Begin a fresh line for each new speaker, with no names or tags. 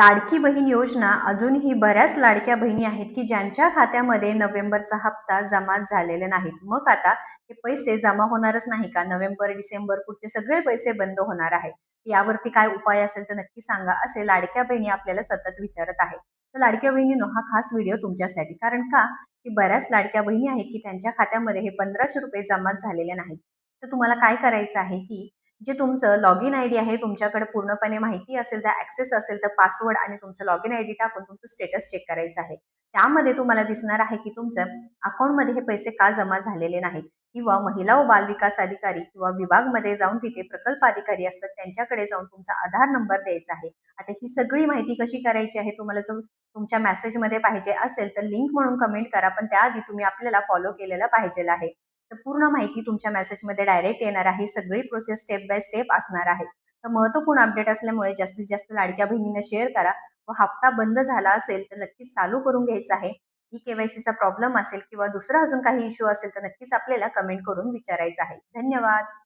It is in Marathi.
लाडकी बहीण योजना अजूनही बऱ्याच लाडक्या बहिणी आहेत की ज्यांच्या खात्यामध्ये नोव्हेंबरचा हप्ता जमा झालेले नाहीत. मग आता हे पैसे जमा होणारच नाही का? नोव्हेंबर डिसेंबर पुढचे सगळे पैसे बंद होणार आहे यावरती काय उपाय असेल तर नक्की सांगा असे लाडक्या बहिणी आपल्याला सतत विचारत आहेत. तर लाडक्या बहिणीनो हा खास व्हिडिओ तुमच्यासाठी. कारण का? की बऱ्याच लाडक्या बहिणी आहेत की त्यांच्या खात्यामध्ये हे पंधराशे रुपये जमा झालेले नाहीत. तर तुम्हाला काय करायचं आहे की जे तुमचं लॉग इन आय डी आहे तुमच्याकडे पूर्णपणे माहिती असेल तर ऍक्सेस असेल तर पासवर्ड आणि तुमचं लॉग इन आय डी टाकून तुमचं स्टेटस चेक करायचं आहे. त्यामध्ये तुम्हाला दिसणार आहे की तुमचं अकाउंटमध्ये हे पैसे का जमा झालेले नाहीत? किंवा महिला व बालविकास अधिकारी किंवा विभागमध्ये जाऊन तिथे प्रकल्प अधिकारी असतात त्यांच्याकडे जाऊन तुमचा आधार नंबर द्यायचा आहे. आता ही सगळी माहिती कशी करायची आहे तुम्हाला जर तुमच्या मेसेजमध्ये पाहिजे असेल तर लिंक म्हणून कमेंट करा पण त्याआधी तुम्ही आपल्याला फॉलो केलेला पाहिजे आहे. तर पूर्ण माहिती तुमच्या मेसेजमध्ये डायरेक्ट येणार आहे. सगळी प्रोसेस स्टेप बाय स्टेप असणार आहे. तर महत्त्वपूर्ण अपडेट असल्यामुळे जास्तीत जास्त लाडक्या बहिणींना शेअर करा. व हप्ता बंद झाला असेल तर नक्कीच चालू करून घ्यायचा आहे. ई केवायसीचा प्रॉब्लेम असेल किंवा दुसरा अजून काही इश्यू असेल तर नक्कीच आपल्याला कमेंट करून विचारायचं आहे. धन्यवाद.